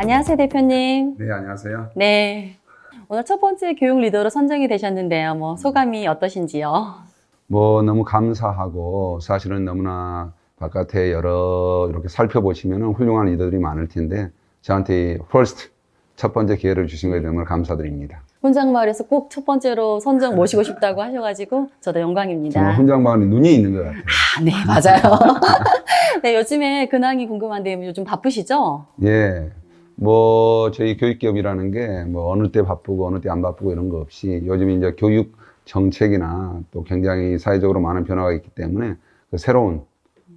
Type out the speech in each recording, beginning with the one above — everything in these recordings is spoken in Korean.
안녕하세요, 대표님. 네, 안녕하세요. 네. 오늘 첫 번째 교육 리더로 선정이 되셨는데요. 뭐 소감이 어떠신지요? 뭐 너무 감사하고 사실은 너무나 바깥에 여러 이렇게 살펴보시면 훌륭한 리더들이 많을 텐데 저한테 first 첫 번째 기회를 주신 거에 정말 감사드립니다. 혼장마을에서 꼭 첫 번째로 선정 모시고 싶다고 하셔가지고 저도 영광입니다. 혼장방안에 눈이 있는 것 같아요. 아, 네, 맞아요. 네, 요즘에 근황이 궁금한데 요즘 바쁘시죠? 예. 뭐 저희 교육기업이라는 게 뭐 어느 때 바쁘고 어느 때 안 바쁘고 이런 거 없이 요즘 이제 교육 정책이나 또 굉장히 사회적으로 많은 변화가 있기 때문에 그 새로운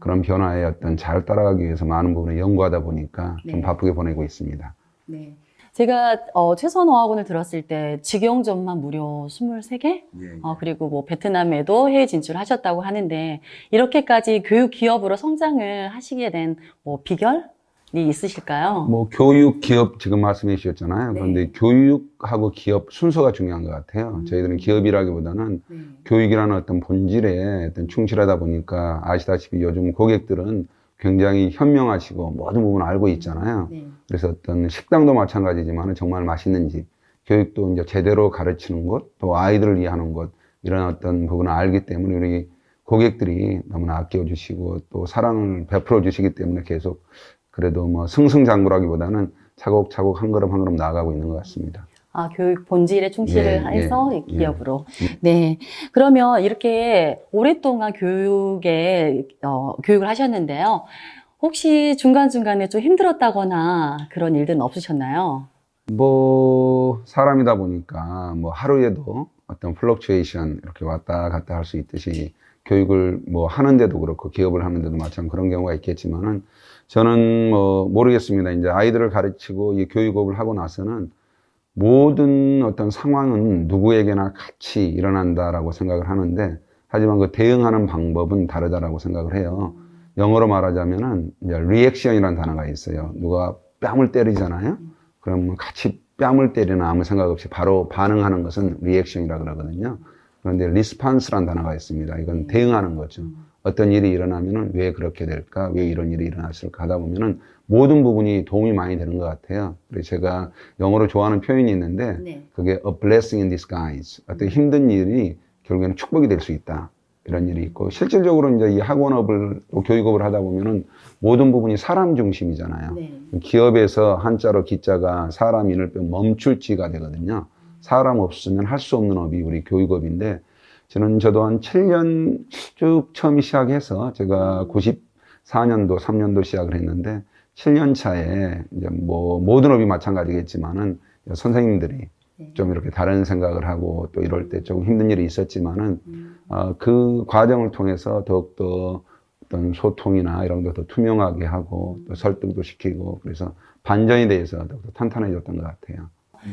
그런 변화에 어떤 잘 따라가기 위해서 많은 부분을 연구하다 보니까 좀 네. 바쁘게 보내고 있습니다. 네. 제가 어, 최선어학원을 들었을 때 직영점만 무려 23개? 어, 그리고 뭐 베트남에도 해외 진출하셨다고 하는데 이렇게까지 교육 기업으로 성장을 하시게 된 뭐 비결이 있으실까요? 뭐 교육 기업 지금 말씀해 주셨잖아요. 네. 그런데 교육하고 기업 순서가 중요한 것 같아요. 음. 저희들은 기업이라기보다는 네. 교육이라는 어떤 본질에 어떤 충실하다 보니까 아시다시피 요즘 고객들은 굉장히 현명하시고 모든 부분을 알고 있잖아요. 네. 그래서 어떤 식당도 마찬가지지만 정말 맛있는 집, 교육도 이제 제대로 가르치는 곳, 또 아이들을 이해하는 곳, 이런 어떤 부분을 알기 때문에 우리 고객들이 너무나 아껴주시고 또 사랑을 베풀어 주시기 때문에 계속 그래도 뭐 승승장구라기보다는 차곡차곡 한 걸음 한 걸음 나아가고 있는 것 같습니다. 아, 교육 본질에 충실을 예, 해서 예, 이 기업으로. 네. 그러면 이렇게 오랫동안 교육에, 어, 교육을 하셨는데요. 혹시 중간중간에 좀 힘들었다거나 그런 일들은 없으셨나요? 뭐 사람이다 보니까 뭐 하루에도 어떤 플럭추에이션 이렇게 왔다 갔다 할 수 있듯이 교육을 뭐 하는데도 그렇고 기업을 하는데도 마찬 그런 경우가 있겠지만은 저는 뭐 모르겠습니다. 이제 아이들을 가르치고 이 교육업을 하고 나서는 모든 어떤 상황은 누구에게나 같이 일어난다라고 생각을 하는데 하지만 그 대응하는 방법은 다르다라고 생각을 해요. 영어로 말하자면은 이제 리액션이라는 단어가 있어요. 누가 뺨을 때리잖아요. 그러면 같이 뺨을 때리나 아무 생각 없이 바로 반응하는 것은 리액션이라 그러거든요. 그런데 리스판스라는 단어가 있습니다. 이건 대응하는 거죠. 어떤 일이 일어나면은 왜 그렇게 될까? 왜 이런 일이 일어났을까? 하다 보면은 모든 부분이 도움이 많이 되는 것 같아요. 그래서 제가 영어로 좋아하는 표현이 있는데 네. 그게 a blessing in disguise. 어떤 힘든 일이 결국에는 축복이 될 수 있다. 이런 일이 있고 실질적으로 이제 이 학원업을 또 교육업을 하다 보면은 모든 부분이 사람 중심이잖아요. 네. 기업에서 한자로 기자가 사람 인을 빼 멈출지가 되거든요. 사람 없으면 할 수 없는 업이 우리 교육업인데 저는 저도 한 7년 쭉 처음 시작해서 제가 94년도 3년도 시작을 했는데 7년 차에 이제 뭐 모든 업이 마찬가지겠지만은 선생님들이 네. 좀 이렇게 다른 생각을 하고 또 이럴 때 조금 힘든 일이 있었지만은 음. 어, 그 과정을 통해서 더욱더 어떤 소통이나 이런 것도 투명하게 하고 또 설득도 시키고 그래서 반전에 대해서 더욱더 탄탄해졌던 것 같아요.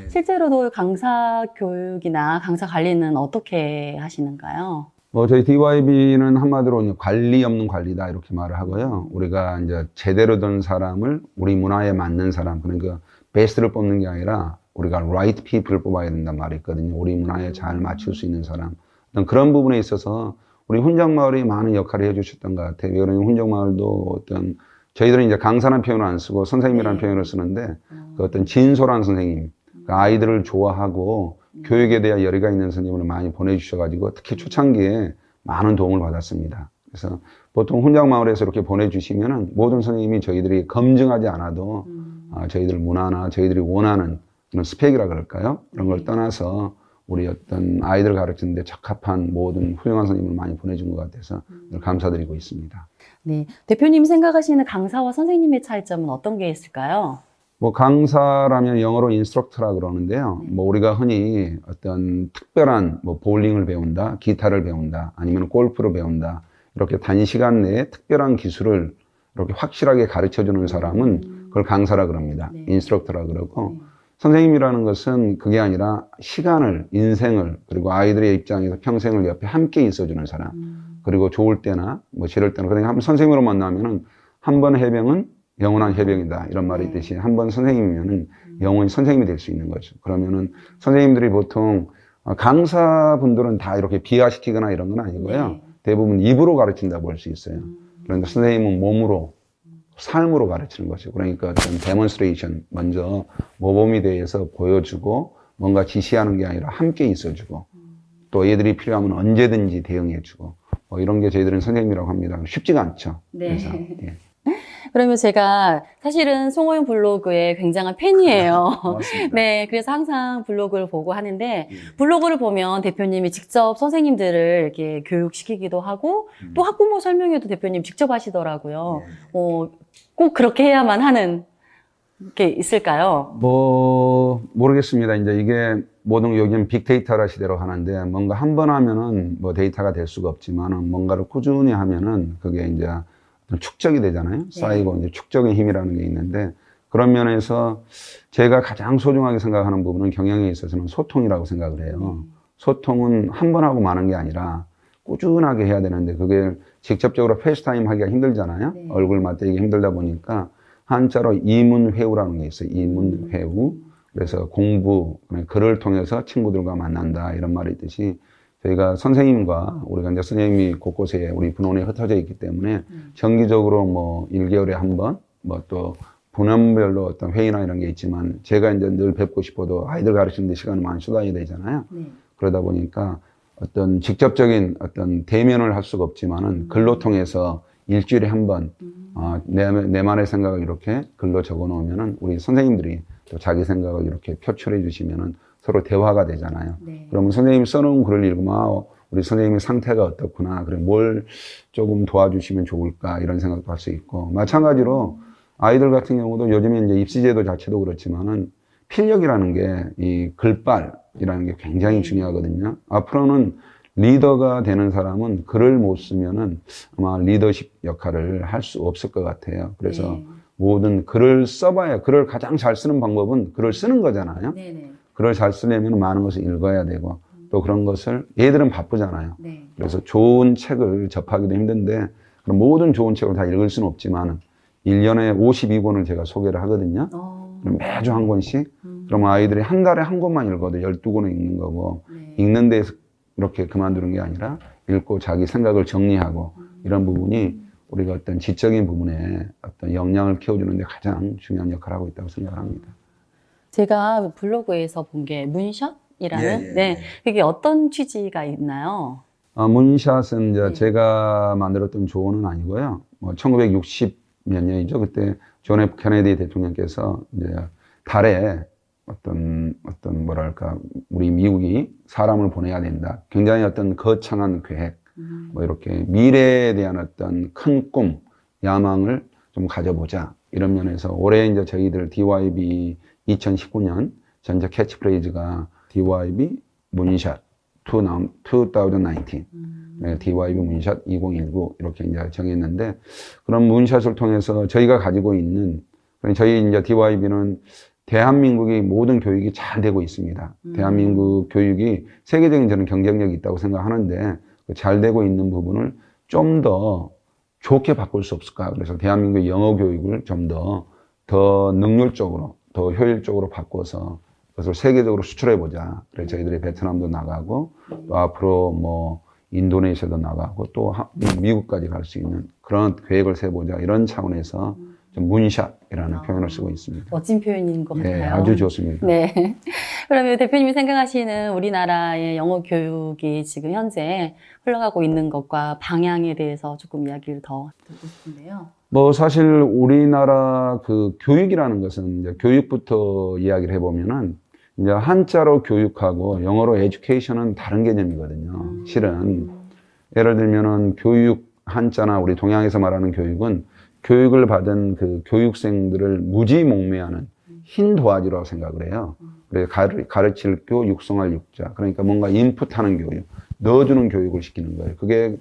실제로도 강사 교육이나 강사 관리는 어떻게 하시는가요? 뭐 저희 DYB는 한마디로 관리 없는 관리다 이렇게 말을 하고요. 우리가 이제 제대로 된 사람을 우리 문화에 맞는 사람 그러니까 베스트를 뽑는 게 아니라 우리가 right people을 뽑아야 된단 말이 있거든요. 우리 문화에 잘 맞출 수 있는 사람. 어떤 그런 부분에 있어서 우리 훈장마을이 많은 역할을 해주셨던 것 같아요. 왜 그러냐면 훈장마을도 어떤 저희들은 이제 강사라는 표현을 안 쓰고 선생님이라는 네. 표현을 쓰는데 어, 그 어떤 진솔한 선생님, 그 아이들을 좋아하고 음. 교육에 대한 열의가 있는 선생님을 많이 보내주셔가지고 특히 초창기에 많은 도움을 받았습니다. 그래서 보통 훈장 마을에서 이렇게 보내주시면은 모든 선생님이 저희들이 검증하지 않아도 음. 아, 저희들 문화나 저희들이 원하는 그런 스펙이라 그럴까요? 그런 걸 네. 떠나서 우리 어떤 아이들 가르치는데 적합한 모든 훌륭한 선생님을 많이 보내준 것 같아서 음. 늘 감사드리고 있습니다. 네. 대표님 생각하시는 강사와 선생님의 차이점은 어떤 게 있을까요? 뭐 강사라면 영어로 인스트럭터라 그러는데요. 네. 뭐 우리가 흔히 어떤 특별한 뭐 볼링을 배운다, 기타를 배운다, 아니면 골프를 배운다 이렇게 단시간 내에 특별한 기술을 이렇게 확실하게 가르쳐 주는 사람은 그걸 강사라 그럽니다. 네. 인스트럭터라 그러고 네. 선생님이라는 것은 그게 아니라 시간을, 인생을 그리고 아이들의 입장에서 평생을 옆에 함께 있어주는 사람. 음. 그리고 좋을 때나 뭐 싫을 때나 그러니까 한 선생님으로 만나면은 한 번 해병은 영원한 협영이다. 이런 말이 네. 있듯이 한 번 선생님이면은 영원히 선생님이 될 수 있는 거죠. 그러면은 선생님들이 보통 어, 강사분들은 다 이렇게 비하시키거나 이런 건 아니고요. 네. 대부분 입으로 가르친다고 볼 수 있어요. 음. 그러니까 선생님은 몸으로 삶으로 가르치는 거죠. 그러니까 어떤 데몬스트레이션 먼저 모범이 대해서 보여주고 뭔가 지시하는 게 아니라 함께 있어주고 또 얘들이 필요하면 언제든지 대응해주고 뭐 이런 게 저희들은 선생님이라고 합니다. 쉽지가 않죠. 네. 그래서 예. 그러면 제가 사실은 송호영 블로그의 굉장한 팬이에요. 네, 그래서 항상 블로그를 보고 하는데 블로그를 보면 대표님이 직접 선생님들을 이렇게 교육시키기도 하고 음. 또 학부모 설명회도 대표님 직접 하시더라고요. 네. 어, 꼭 그렇게 해야만 하는 게 있을까요? 뭐 모르겠습니다. 이제 이게 모든 요즘 빅데이터라 시대로 하는데 뭔가 한 번 하면은 뭐 데이터가 될 수가 없지만은 뭔가를 꾸준히 하면은 그게 이제 축적이 되잖아요. 쌓이고 이제 축적의 힘이라는 게 있는데 그런 면에서 제가 가장 소중하게 생각하는 부분은 경영에 있어서는 소통이라고 생각을 해요. 소통은 한 번 하고 마는 게 아니라 꾸준하게 해야 되는데 그게 직접적으로 페이스타임 하기가 힘들잖아요. 네. 얼굴 맞대기 힘들다 보니까 한자로 이문회우라는 게 있어요. 이문회우. 그래서 공부, 글을 통해서 친구들과 만난다 이런 말이 있듯이 저희가 선생님과 우리가 이제 선생님이 곳곳에 우리 분원에 흩어져 있기 때문에 정기적으로 뭐 1개월에 한 번, 뭐 또 분원별로 어떤 회의나 이런 게 있지만 제가 이제 늘 뵙고 싶어도 아이들 가르치는데 시간을 많이 쏟아야 되잖아요. 네. 그러다 보니까 어떤 직접적인 어떤 대면을 할 수가 없지만은 글로 통해서 일주일에 한 번, 어, 내, 내만의 생각을 이렇게 글로 적어 놓으면은 우리 선생님들이 또 자기 생각을 이렇게 표출해 주시면은 서로 대화가 되잖아요. 네. 그러면 선생님이 써놓은 글을 읽으면 아, 우리 선생님의 상태가 어떻구나. 그래, 뭘 조금 도와주시면 좋을까. 이런 생각도 할 수 있고. 마찬가지로 아이들 같은 경우도 요즘에 이제 입시제도 자체도 그렇지만은 필력이라는 게 이 글빨이라는 게 굉장히 중요하거든요. 앞으로는 리더가 되는 사람은 글을 못 쓰면은 아마 리더십 역할을 할 수 없을 것 같아요. 그래서 네. 모든 글을 써봐야 글을 가장 잘 쓰는 방법은 글을 쓰는 거잖아요. 네 네. 글을 잘 쓰려면 많은 것을 읽어야 되고 또 그런 것을 얘들은 바쁘잖아요. 네. 그래서 좋은 책을 접하기도 힘든데 그럼 모든 좋은 책을 다 읽을 수는 없지만 1년에 52권을 제가 소개를 하거든요. 어, 그럼 매주 한 권씩. 음, 그러면 아이들이 한 달에 한 권만 읽어도 12권을 읽는 거고 네. 읽는 데서 이렇게 그만두는 게 아니라 읽고 자기 생각을 정리하고 이런 부분이 우리가 어떤 지적인 부분에 어떤 역량을 키워주는데 가장 중요한 역할을 하고 있다고 생각을 합니다. 제가 블로그에서 본 게 문샷이라는 예, 예, 네. 예. 그게 어떤 취지가 있나요? 아, 문샷은 이제 네. 제가 만들었던 조언은 아니고요. 뭐 1960몇 년이죠. 그때 존 F 케네디 대통령께서 이제 달에 어떤 어떤 뭐랄까 우리 미국이 사람을 보내야 된다. 굉장히 어떤 거창한 계획, 음, 뭐 이렇게 미래에 대한 어떤 큰 꿈, 야망을 좀 가져보자. 이런 면에서 올해 이제 저희들 DYB 2019년 전체 캐치프레이즈가 DYB 문샷 2019. 음, 네, DYB 문샷 2019 이렇게 이제 정했는데 그런 문샷을 통해서 저희가 가지고 있는 저희 이제 DYB는 대한민국의 모든 교육이 잘 되고 있습니다. 음. 대한민국 교육이 세계적인 저는 경쟁력이 있다고 생각하는데 그 잘 되고 있는 부분을 좀 더 좋게 바꿀 수 없을까? 그래서 대한민국 영어 교육을 좀 더 더 능률적으로 더 효율적으로 바꿔서 그것을 세계적으로 수출해 보자. 그래서 저희들이 베트남도 나가고 또 앞으로 뭐 인도네시아도 나가고 또 하- 미국까지 갈 수 있는 그런 계획을 세보자 이런 차원에서 좀 문샷이라는 아. 표현을 쓰고 있습니다. 멋진 표현인 것 같아요. 네, 아주 좋습니다. 네. 그러면 대표님이 생각하시는 우리나라의 영어 교육이 지금 현재 흘러가고 있는 것과 방향에 대해서 조금 이야기를 더 듣고 싶은데요. 뭐 사실 우리나라 그 교육이라는 것은 이제 교육부터 이야기를 해보면은 이제 한자로 교육하고 영어로 에듀케이션은 다른 개념이거든요. 음. 실은 예를 들면은 교육 한자나 우리 동양에서 말하는 교육은 교육을 받은 그 교육생들을 무지몽매하는 흰 도화지라고 생각을 해요. 그래서 가르, 가르칠 교, 육성할 육자. 그러니까 뭔가 인풋하는 교육, 넣어주는 교육을 시키는 거예요. 그게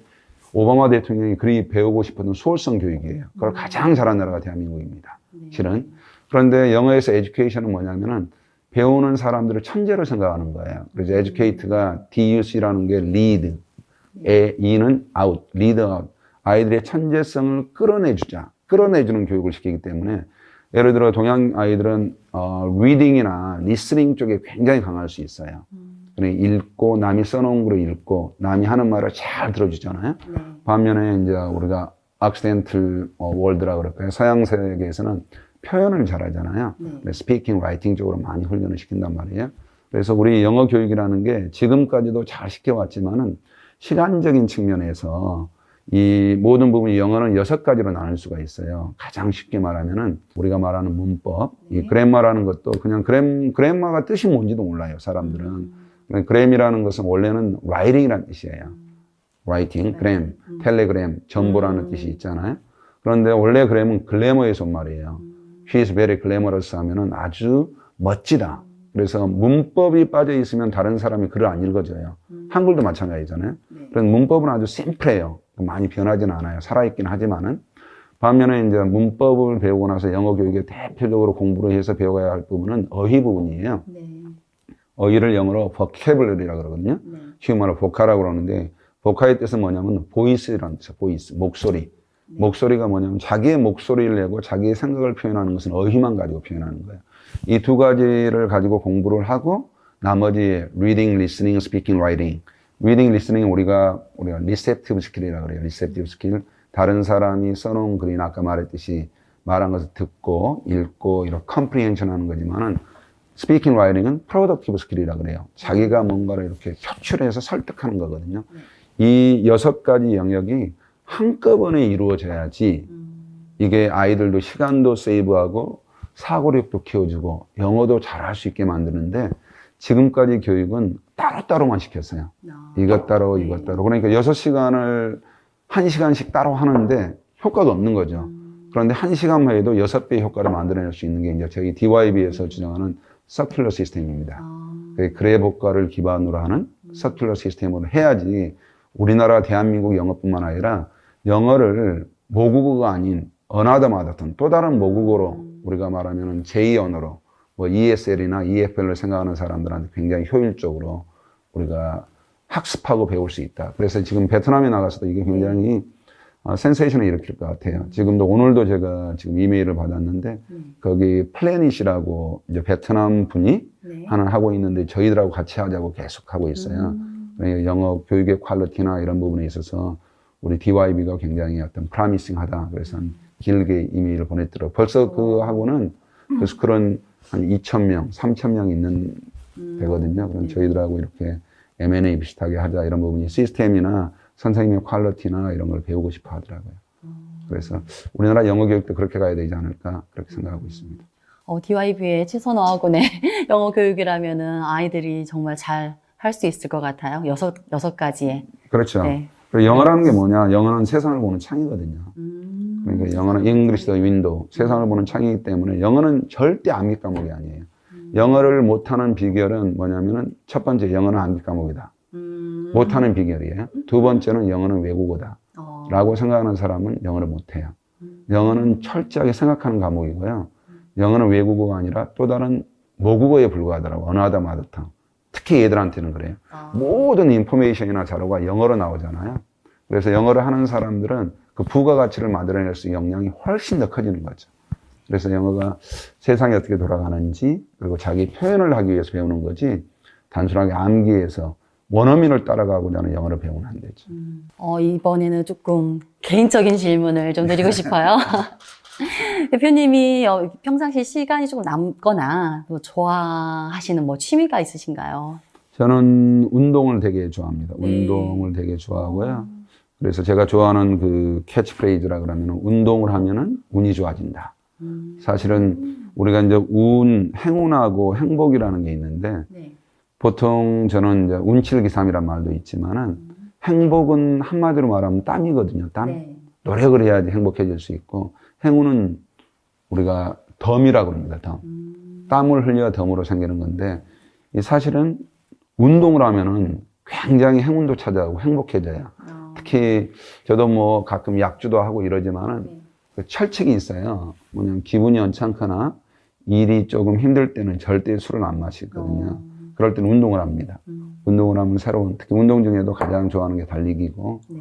오바마 대통령이 그리 배우고 싶었던 수월성 교육이에요. 그걸 가장 잘한 나라가 대한민국입니다. 네. 실은. 그런데 영어에서 에듀케이션은 뭐냐면은 배우는 사람들을 천재로 생각하는 거예요. 그래서 educate가 DUC라는 게 lead, 에, E는 out, lead out. 아이들의 천재성을 끌어내주자. 끌어내주는 교육을 시키기 때문에 예를 들어 동양 아이들은 어, 리딩이나 리스닝 쪽에 굉장히 강할 수 있어요. 그래 읽고 남이 써놓은 거를 읽고 남이 하는 말을 잘 들어주잖아요. 네. 반면에 이제 우리가 악시덴틀 월드라 그럴까요? 서양 세계에서는 표현을 잘하잖아요. 네. 스피킹, 라이팅 쪽으로 많이 훈련을 시킨단 말이에요. 그래서 우리 영어 교육이라는 게 지금까지도 잘 시켜왔지만은 시간적인 측면에서 이 모든 부분이 영어는 여섯 가지로 나눌 수가 있어요. 가장 쉽게 말하면은 우리가 말하는 문법, 이 그래머라는 것도 그냥 그램, 그래머가 뜻이 뭔지도 몰라요, 사람들은. 그램이라는 것은 원래는 writing이라는 뜻이에요. writing, 그램, 텔레그램, 정보라는 뜻이 있잖아요. 그런데 원래 그램은 글래머에서 온 말이에요. She is very glamorous 하면은 아주 멋지다. 그래서 문법이 빠져 있으면 다른 사람이 글을 안 읽어줘요. 한글도 마찬가지잖아요. 그래서 문법은 아주 심플해요. 많이 변하지는 않아요. 살아있긴 하지만은. 반면에 이제 문법을 배우고 나서 영어 교육에 대표적으로 공부를 해서 배워야 할 부분은 어휘 부분이에요. 네. 어휘를 영어로 vocabulary라고 그러거든요. 네. 쉬운 말로 보카라고 그러는데 보카의 뜻은 뭐냐면 보이스라는 뜻이에요. 보이스, 목소리. 목소리가 뭐냐면 자기의 목소리를 내고 자기의 생각을 표현하는 것은 어휘만 가지고 표현하는 거예요. 이 두 가지를 가지고 공부를 하고 나머지 reading, listening, speaking, writing. reading, listening은 우리가 우리가 receptive skill이라고 그래요. receptive skill. 다른 사람이 써놓은 글이나 아까 말했듯이 말한 것을 듣고 읽고 이렇게 comprehension 하는 거지만은 스피킹 라이팅은 프로덕티브 스킬이라 그래요. 자기가 뭔가를 이렇게 표출해서 설득하는 거거든요. 이 여섯 가지 영역이 한꺼번에 이루어져야지 이게 아이들도 시간도 세이브하고 사고력도 키워주고 영어도 잘할 수 있게 만드는데 지금까지 교육은 따로따로만 시켰어요. 아, 이것 따로 이것 따로. 그러니까 여섯 시간을 한 시간씩 따로 하는데 효과가 없는 거죠. 그런데 한 시간만 해도 여섯 배의 효과를 만들어낼 수 있는 게 이제 저희 DYB에서 주장하는 서큘러 시스템입니다. 아, 그 그래 복과를 기반으로 하는 서큘러 시스템으로 해야지 우리나라 대한민국 영어뿐만 아니라 영어를 모국어가 아닌 어나더마더튼 또 다른 모국어로 우리가 말하면 제2 언어로 뭐 ESL이나 EFL을 생각하는 사람들한테 굉장히 효율적으로 우리가 학습하고 배울 수 있다. 그래서 지금 베트남에 나가서도 이게 굉장히 어, 센세이션을 일으킬 것 같아요. 지금도 오늘도 제가 지금 이메일을 받았는데 거기 플래닛이라고 이제 베트남 분이 네. 하나 하고 있는데 저희들하고 같이 하자고 계속 하고 있어요. 그러니까 영어 교육의 퀄리티나 이런 부분에 있어서 우리 DYB가 굉장히 어떤 프라미싱하다. 그래서 한 길게 이메일을 보냈더라고요. 벌써 그 하고는 그래서 그런 한 2천 명, 3천 명 있는 되거든요. 그럼 저희들하고 이렇게 M&A 비슷하게 하자 이런 부분이 시스템이나 선생님의 퀄리티나 이런 걸 배우고 싶어 하더라고요. 그래서 우리나라 영어 교육도 그렇게 가야 되지 않을까 그렇게 생각하고 있습니다. 어, DYB의 최선어학원의 영어 교육이라면은 아이들이 정말 잘 할 수 있을 것 같아요. 여섯, 여섯 가지의. 그렇죠. 네. 그리고 영어라는 게 뭐냐? 영어는 세상을 보는 창이거든요. 음, 그러니까 영어는 English the window, 세상을 보는 창이기 때문에 영어는 절대 암기 과목이 아니에요. 영어를 못하는 비결은 뭐냐면은 첫 번째 영어는 암기 과목이다. 음, 못하는 비결이에요. 두 번째는 영어는 외국어다. 어, 라고 생각하는 사람은 영어를 못해요. 영어는 철저하게 생각하는 과목이고요. 영어는 외국어가 아니라 또 다른 모국어에 불과하더라고. 언어하다 마더탕. 특히 얘들한테는 그래요. 아, 모든 인포메이션이나 자료가 영어로 나오잖아요. 그래서 영어를 하는 사람들은 그 부가가치를 만들어낼 수 있는 역량이 훨씬 더 커지는 거죠. 그래서 영어가 세상이 어떻게 돌아가는지 그리고 자기 표현을 하기 위해서 배우는 거지 단순하게 암기해서 원어민을 따라가고자 하는 영어를 배우면 안 되죠. 어, 이번에는 조금 개인적인 질문을 좀 드리고 싶어요. 대표님이 어, 평상시 시간이 조금 남거나 또 좋아하시는 뭐 취미가 있으신가요? 저는 운동을 되게 좋아합니다. 네. 운동을 되게 좋아하고요. 그래서 제가 좋아하는 그 캐치프레이즈라 그러면 운동을 하면은 운이 좋아진다. 음, 사실은 우리가 이제 운, 행운하고 행복이라는 게 있는데 네. 보통 저는 이제 운칠기삼이란 말도 있지만은 행복은 한마디로 말하면 땀이거든요. 땀. 네. 노력을 해야지 행복해질 수 있고 행운은 우리가 덤이라고 합니다. 덤. 음, 땀을 흘려야 덤으로 생기는 건데 이 사실은 운동을 하면은 굉장히 행운도 찾아오고 행복해져요. 어, 특히 저도 뭐 가끔 약주도 하고 이러지만은 네. 그 철칙이 있어요. 뭐냐면 기분이 언짢거나 일이 조금 힘들 때는 절대 술을 안 마시거든요. 어, 그럴 때는 운동을 합니다. 음, 운동을 하면 새로운, 특히 운동 중에도 가장 좋아하는 게 달리기고, 네.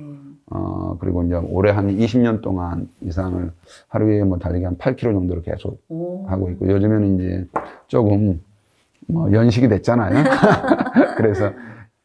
어, 그리고 이제 올해 한 20년 동안 이상을 하루에 뭐 달리기 한 8km 정도로 계속 오. 하고 있고 요즘에는 이제 조금 뭐 연식이 됐잖아요. 그래서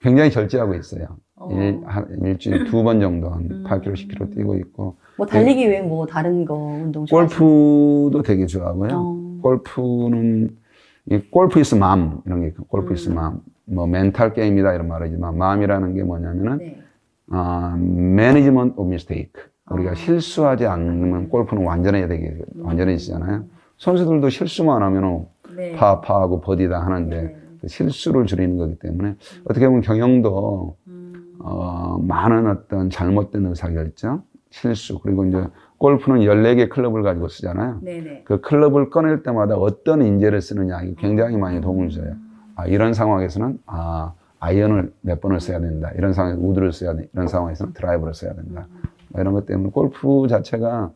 굉장히 절제하고 있어요. 어. 일, 한 일주일에 두번 정도 한 음. 8km, 10km 뛰고 있고 뭐 달리기 외에 뭐 다른 거 운동 좋아하시나요? 골프도 되게 좋아하고요. 어. 골프는 이 골프 이스 맘 이런 게 있고 골프 이스 음. 맘. 뭐 멘탈 게임이다 이런 말이지만 마음이라는 게 뭐냐면은 네. 아, 매니지먼트 오브 미스테이크. 우리가 아. 실수하지 않으면 골프는 완전해야 되게 완전해지잖아요. 선수들도 실수만 하면 네. 파, 파하고 버디다 하는데 네. 그 실수를 줄이는 거기 때문에 어떻게 보면 경영도 음. 어, 많은 어떤 잘못된 의사결정, 실수, 그리고 이제 골프는 14개 클럽을 가지고 쓰잖아요. 네네. 그 클럽을 꺼낼 때마다 어떤 인재를 쓰느냐, 이게 굉장히 많이 도움을 줘요. 아, 이런 상황에서는, 아, 아이언을 몇 번을 써야 된다. 이런 상황에서 우드를 써야 돼. 이런 상황에서는 드라이버를 써야 된다. 뭐 이런 것 때문에 골프 자체가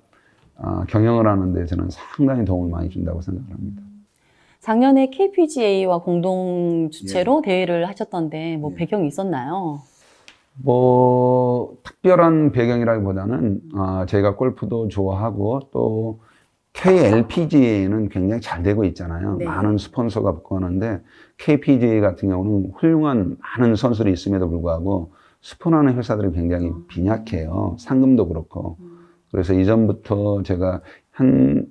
아, 경영을 하는데 저는 상당히 도움을 많이 준다고 생각합니다. 작년에 KPGA와 공동 주최로 대회를 하셨던데 뭐 예. 배경이 있었나요? 뭐 특별한 배경이라기보다는 아, 제가 골프도 좋아하고 또 KLPGA는 굉장히 잘 되고 있잖아요. 네. 많은 스폰서가 붙고 하는데 KPGA 같은 경우는 훌륭한 많은 선수들이 있음에도 불구하고 스폰하는 회사들이 굉장히 빈약해요. 상금도 그렇고. 그래서 이전부터 제가 한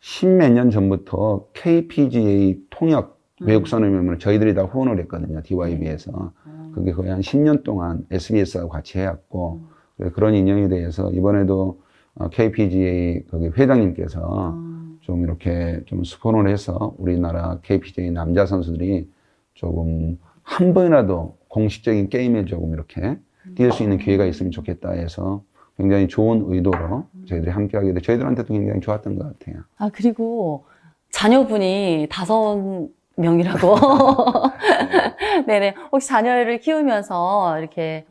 십몇 년 전부터 KPGA 통역 외국 선임을 저희들이 다 후원을 했거든요. DYB에서. 그게 거의 한 10년 동안 SBS하고 같이 해왔고, 그래서 그런 인연에 대해서 이번에도 어, KPGA 거기 회장님께서 좀 이렇게 좀 스폰을 해서 우리나라 KPGA 남자 선수들이 조금 한 번이라도 공식적인 게임에 조금 이렇게 뛸 수 있는 기회가 있으면 좋겠다 해서 굉장히 좋은 의도로 저희들이 함께 하게 돼 저희들한테도 굉장히 좋았던 것 같아요. 아, 그리고 자녀분이 다섯 명이라고. 네네. 혹시 자녀를 키우면서 이렇게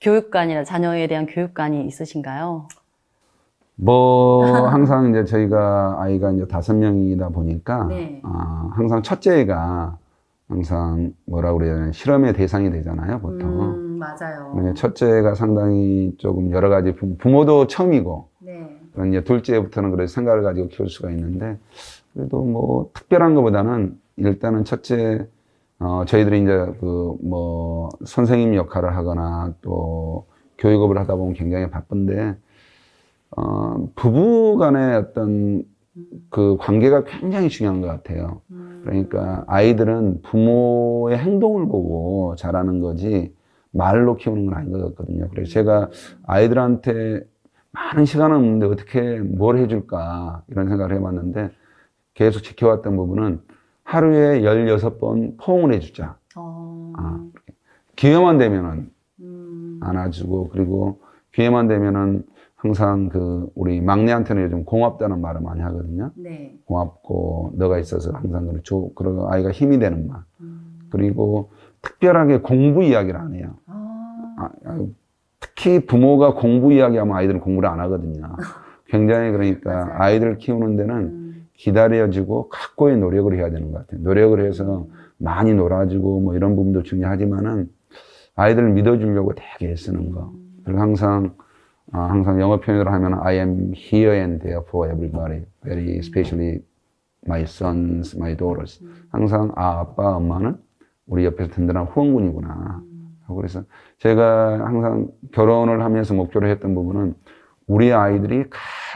교육관이나 자녀에 대한 교육관이 있으신가요? 뭐 항상 이제 저희가 아이가 이제 다섯 명이다 보니까 네. 아, 항상 첫째가 항상 뭐라 그래야 되나 실험의 대상이 되잖아요 보통. 음, 맞아요. 첫째가 상당히 조금 여러 가지 부- 부모도 처음이고 네. 그런 이제 둘째부터는 그래도 생각을 가지고 키울 수가 있는데 그래도 뭐 특별한 것보다는 일단은 첫째 어 저희들이 이제 그 뭐 선생님 역할을 하거나 또 교육업을 하다 보면 굉장히 바쁜데 어 부부 간의 어떤 그 관계가 굉장히 중요한 것 같아요. 음, 그러니까 아이들은 부모의 행동을 보고 자라는 거지 말로 키우는 건 아닌 것 같거든요. 그래서 제가 아이들한테 많은 시간은 없는데 어떻게 뭘 해줄까 이런 생각을 해봤는데 계속 지켜왔던 부분은 하루에 16번 포옹을 해주자. 어, 아, 기회만 되면은 음, 안아주고 그리고 기회만 되면은 항상 그 우리 막내한테는 요즘 고맙다는 말을 많이 하거든요. 네. 고맙고 너가 있어서 항상 줘 그리고 아이가 힘이 되는 말 음, 그리고 특별하게 공부 이야기를 안 해요. 아, 아, 아, 특히 부모가 공부 이야기하면 아이들은 공부를 안 하거든요. 굉장히 그러니까. 아이들을 키우는 데는 음, 기다려지고 각고의 노력을 해야 되는 것 같아요. 노력을 해서 많이 놀아주고 뭐 이런 부분도 중요하지만은 아이들을 믿어주려고 되게 애쓰는 거. 그리고 항상 아, 항상 영어 표현으로 하면 I am here and there for everybody, very especially my sons, my daughters. 항상 아 아빠 엄마는 우리 옆에서 든든한 후원군이구나. 하고 그래서 제가 항상 결혼을 하면서 목표로 했던 부분은 우리 아이들이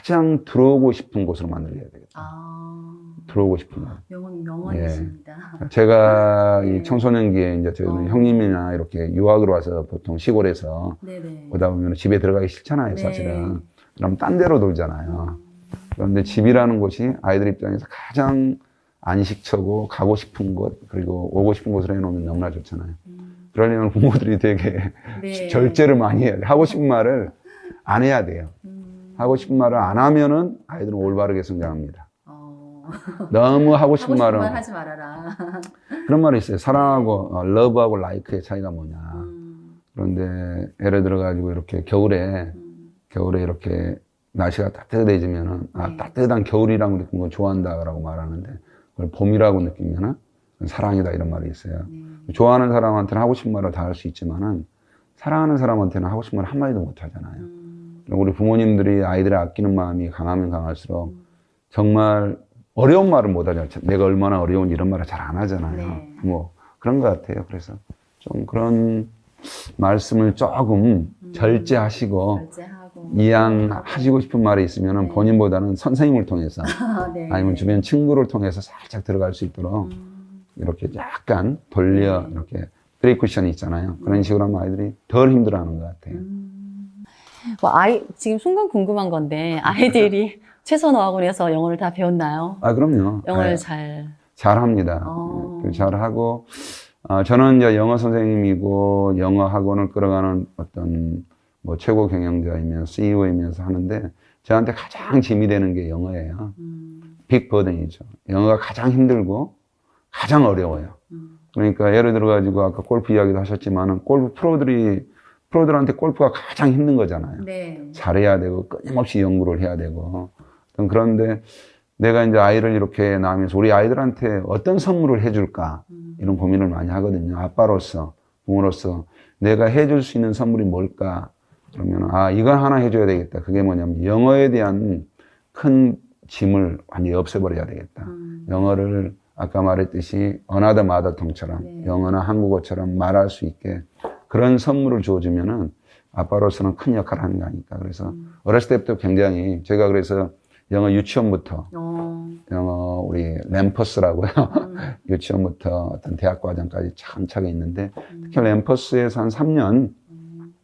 가장 들어오고 싶은 곳으로 만들어야 되겠다. 아, 들어오고 싶은 곳. 명언, 명언이십니다. 제가 네. 이 청소년기에 이제 저희는 어. 형님이나 이렇게 유학을 와서 보통 시골에서 네네. 오다 보면 집에 들어가기 싫잖아요, 네. 사실은. 그럼 딴 데로 놀잖아요. 그런데 집이라는 곳이 아이들 입장에서 가장 안식처고 가고 싶은 곳 그리고 오고 싶은 곳으로 해놓으면 너무나 좋잖아요. 음, 그러려면 부모들이 되게 네. 절제를 많이 해야 돼. 하고 싶은 말을 안 해야 돼요. 음, 하고 싶은 말을 안 하면은 아이들은 올바르게 성장합니다. 어, 너무 하고 하고 싶은 싶은 말은 말 하지 말아라. 그런 말이 있어요. 사랑하고 어, 러브하고 라이크의 차이가 뭐냐. 음, 그런데 예를 들어 가지고 이렇게 겨울에 음, 겨울에 이렇게 날씨가 따뜻해지면은 아 네. 따뜻한 겨울이라고 걸 좋아한다라고 말하는데 그걸 봄이라고 느끼면은 사랑이다 이런 말이 있어요. 네. 좋아하는 사람한테는 하고 싶은 말을 다 할 수 있지만은 사랑하는 사람한테는 하고 싶은 말 한마디도 못 하잖아요. 음, 우리 부모님들이 아이들을 아끼는 마음이 강하면 강할수록 정말 어려운 말을 못 하잖아요. 내가 얼마나 어려운 이런 말을 잘 안 하잖아요. 네. 뭐 그런 것 같아요. 그래서 좀 그런 말씀을 조금 절제하시고 결제하고. 이양하시고 싶은 말이 있으면 네. 본인보다는 선생님을 통해서 아, 네. 아니면 주변 친구를 통해서 살짝 들어갈 수 있도록 음, 이렇게 약간 돌려 네. 이렇게 브레이쿠션이 있잖아요. 그런 식으로 하면 아이들이 덜 힘들어하는 것 같아요. 음. 뭐 아이 지금 순간 궁금한 건데 아이들이 최선 어학원에서 영어를 다 배웠나요? 아 그럼요. 영어를 네, 잘. 잘합니다. 어. 네, 잘하고 아, 저는 이제 영어 선생님이고 영어 학원을 끌어가는 어떤 뭐 최고 경영자이면서 CEO이면서 하는데 저한테 가장 짐이 되는 게 영어예요. 음, 빅 버든이죠. 영어가 가장 힘들고 가장 어려워요. 음, 그러니까 예를 들어 가지고 아까 골프 이야기도 하셨지만은 골프 프로들이 프로들한테 골프가 가장 힘든 거잖아요. 네. 잘해야 되고 끊임없이 연구를 해야 되고 그런데 내가 이제 아이를 이렇게 낳으면서 우리 아이들한테 어떤 선물을 해줄까 음, 이런 고민을 많이 하거든요. 아빠로서 부모로서 내가 해줄 수 있는 선물이 뭘까 그러면 아 이건 하나 해줘야 되겠다. 그게 뭐냐면 영어에 대한 큰 짐을 완전히 없애버려야 되겠다. 음, 영어를 아까 말했듯이 어나더 마더통처럼 네. 영어나 한국어처럼 말할 수 있게 그런 선물을 줘주면은 아빠로서는 큰 역할을 하는 거 아닐까. 그래서 음. 어렸을 때부터 굉장히 제가 그래서 영어 유치원부터 어, 영어 우리 램퍼스라고요. 음, 유치원부터 어떤 대학 과정까지 차근차게 있는데 음, 특히 램퍼스에서 한 3년 음,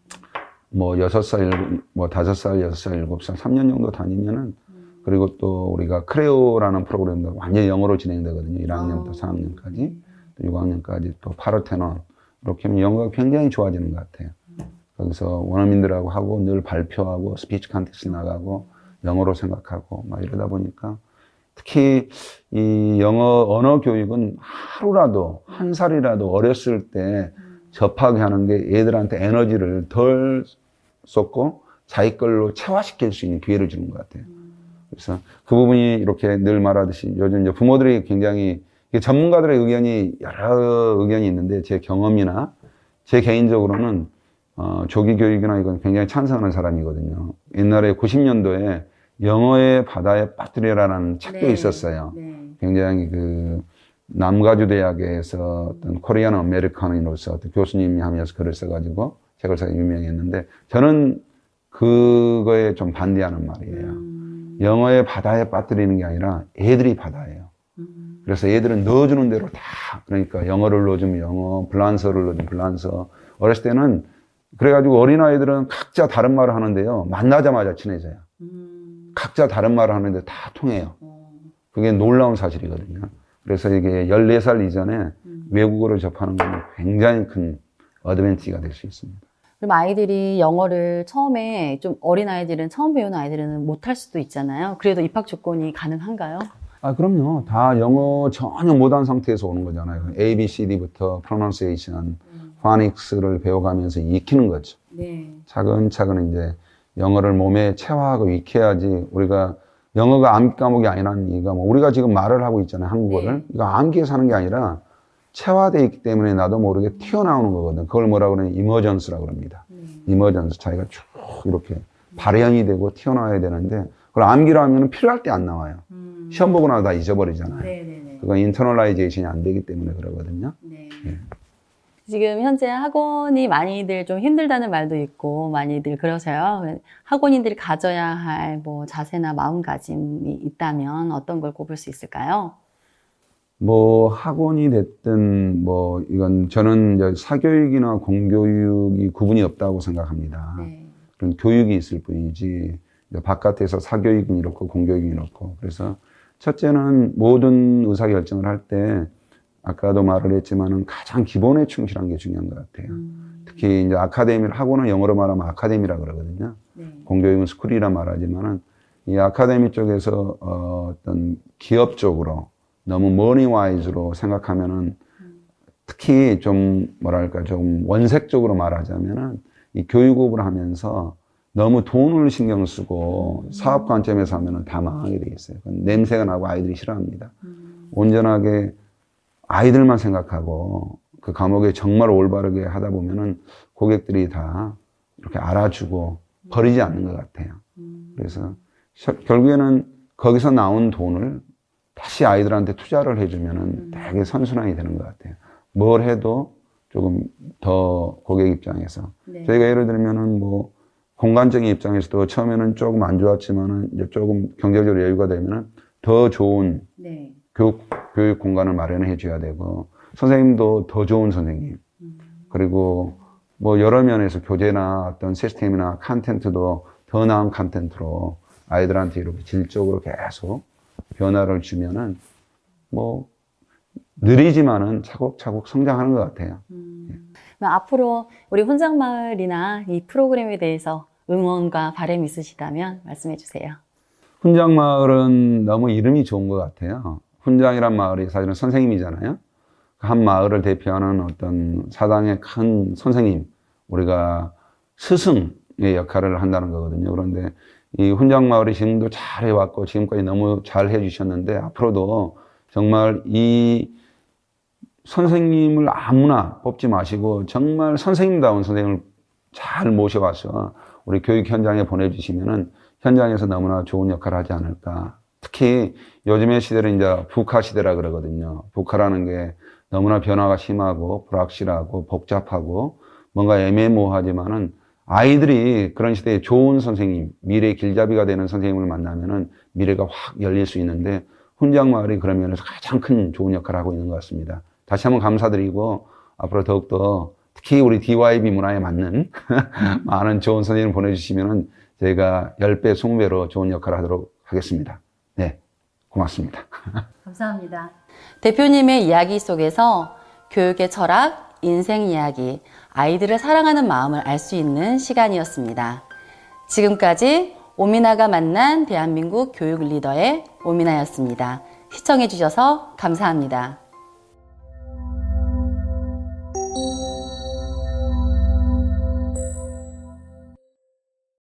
뭐 6살, 뭐 5살, 6살, 7살, 3년 정도 다니면은 음. 그리고 또 우리가 크레오라는 프로그램도 완전히 영어로 진행되거든요. 1학년부터 아. 4학년까지, 또 6학년까지 또 파르테논. 이렇게 하면 영어가 굉장히 좋아지는 것 같아요. 거기서 원어민들하고 하고 늘 발표하고 스피치 컨테스트 나가고 영어로 생각하고 막 이러다 보니까 특히 이 영어 언어 교육은 하루라도 한 살이라도 어렸을 때 접하게 하는 게 애들한테 에너지를 덜 쏟고 자기 걸로 체화시킬 수 있는 기회를 주는 것 같아요. 그래서 그 부분이 이렇게 늘 말하듯이 요즘 이제 부모들이 굉장히 전문가들의 의견이 여러 의견이 있는데 제 경험이나 제 개인적으로는 어, 조기 교육이나 이건 굉장히 찬성하는 사람이거든요. 옛날에 90년도에 영어의 바다에 빠뜨려라는 책도 네. 있었어요. 네. 굉장히 그 남가주 대학에서 어떤 코리안 아메리칸으로서 어떤 교수님이 하면서 글을 써가지고 책을 써 유명했는데 저는 그거에 좀 반대하는 말이에요. 음, 영어의 바다에 빠뜨리는 게 아니라 애들이 바다예요. 음, 그래서 애들은 넣어주는 대로 다 그러니까 영어를 넣어주면 영어, 불란서를 넣어주면 불란서. 어렸을 때는 그래가지고 어린아이들은 각자 다른 말을 하는데요. 만나자마자 친해져요. 음, 각자 다른 말을 하는데 다 통해요. 어, 그게 놀라운 사실이거든요. 그래서 이게 14살 이전에 음. 외국어를 접하는 건 굉장히 큰 어드밴티지가 될 수 있습니다. 그럼 아이들이 영어를 처음에 좀 어린 아이들은 처음 배우는 아이들은 못할 수도 있잖아요. 그래도 입학 조건이 가능한가요? 아, 그럼요. 다 영어 전혀 못한 상태에서 오는 거잖아요. A, B, C, D부터 pronunciation, phonics를 배워가면서 익히는 거죠. 네. 차근차근 이제 영어를 몸에 체화하고 익혀야지 우리가 영어가 암기 과목이 아니라는 이유가 뭐 우리가 지금 말을 하고 있잖아요. 한국어를. 네. 이거 암기해서 하는 게 아니라 체화되어 있기 때문에 나도 모르게 튀어나오는 거거든. 그걸 뭐라고 그러냐. 이머전스라고 그럽니다. 네. 이머전스 자기가 쭉 이렇게 발현이 되고 튀어나와야 되는데 그걸 암기를 하면 필요할 때 안 나와요. 음, 시험 보고 나서 다 잊어버리잖아요. 네네네. 그건 인터널라이제이션이 안 되기 때문에 그러거든요. 네. 예. 지금 현재 학원이 많이들 좀 힘들다는 말도 있고 많이들 그러세요. 학원인들이 가져야 할 뭐 자세나 마음가짐이 있다면 어떤 걸 꼽을 수 있을까요? 뭐 학원이 됐든 뭐 이건 저는 이제 사교육이나 공교육이 구분이 없다고 생각합니다. 네. 그런 교육이 있을 뿐이지 바깥에서 사교육은 이렇고 공교육이 이렇고 그래서 첫째는 모든 의사결정을 할 때 아까도 말을 했지만은 가장 기본에 충실한 게 중요한 것 같아요. 음, 특히 이제 아카데미를 학원은 영어로 말하면 아카데미라 그러거든요. 네. 공교육은 스쿨이라 말하지만은 이 아카데미 쪽에서 어, 어떤 기업 쪽으로 너무 머니 와이즈로 생각하면은 특히 좀 뭐랄까 좀 원색적으로 말하자면은 이 교육업을 하면서 너무 돈을 신경 쓰고 사업 관점에서 하면은 다 망하게 돼 있어요. 냄새가 나고 아이들이 싫어합니다. 음, 온전하게 아이들만 생각하고 그 과목에 정말 올바르게 하다 보면은 고객들이 다 이렇게 알아주고 버리지 않는 것 같아요. 음. 그래서 셔- 결국에는 거기서 나온 돈을 다시 아이들한테 투자를 해주면은 되게 선순환이 되는 것 같아요. 뭘 해도 조금 더 고객 입장에서 네. 저희가 예를 들면은 뭐 공간적인 입장에서도 처음에는 조금 안 좋았지만은 이제 조금 경제적으로 여유가 되면은 더 좋은 네. 교육, 교육 공간을 마련해 줘야 되고 선생님도 더 좋은 선생님 그리고 뭐 여러 면에서 교재나 어떤 시스템이나 컨텐츠도 더 나은 컨텐츠로 아이들한테 이렇게 질적으로 계속 변화를 주면은 뭐 느리지만은 차곡차곡 성장하는 것 같아요. 그럼 앞으로 우리 훈장마을이나 이 프로그램에 대해서 응원과 바램 있으시다면 말씀해 주세요. 훈장 마을은 너무 이름이 좋은 것 같아요. 훈장이란 마을이 사실은 선생님이잖아요. 한 마을을 대표하는 어떤 사당의 큰 선생님, 우리가 스승의 역할을 한다는 거거든요. 그런데 이 훈장 마을이 지금도 잘 해왔고 지금까지 너무 잘 해주셨는데 앞으로도 정말 이 선생님을 아무나 뽑지 마시고 정말 선생님다운 선생님을 잘 모셔가서 우리 교육 현장에 보내주시면은 현장에서 너무나 좋은 역할을 하지 않을까. 특히 요즘의 시대는 이제 북화 시대라 그러거든요. 북화라는 게 너무나 변화가 심하고 불확실하고 복잡하고 뭔가 애매모호하지만은 아이들이 그런 시대에 좋은 선생님, 미래의 길잡이가 되는 선생님을 만나면은 미래가 확 열릴 수 있는데 훈장 마을이 그런 면에서 가장 큰 좋은 역할을 하고 있는 것 같습니다. 다시 한번 감사드리고 앞으로 더욱더 특히 우리 DYB 문화에 맞는 많은 좋은 선생님을 보내주시면은 저희가 10배, 20배로 좋은 역할을 하도록 하겠습니다. 네. 고맙습니다. 감사합니다. 대표님의 이야기 속에서 교육의 철학, 인생 이야기, 아이들을 사랑하는 마음을 알 수 있는 시간이었습니다. 지금까지 오미나가 만난 대한민국 교육 리더의 오미나였습니다. 시청해주셔서 감사합니다.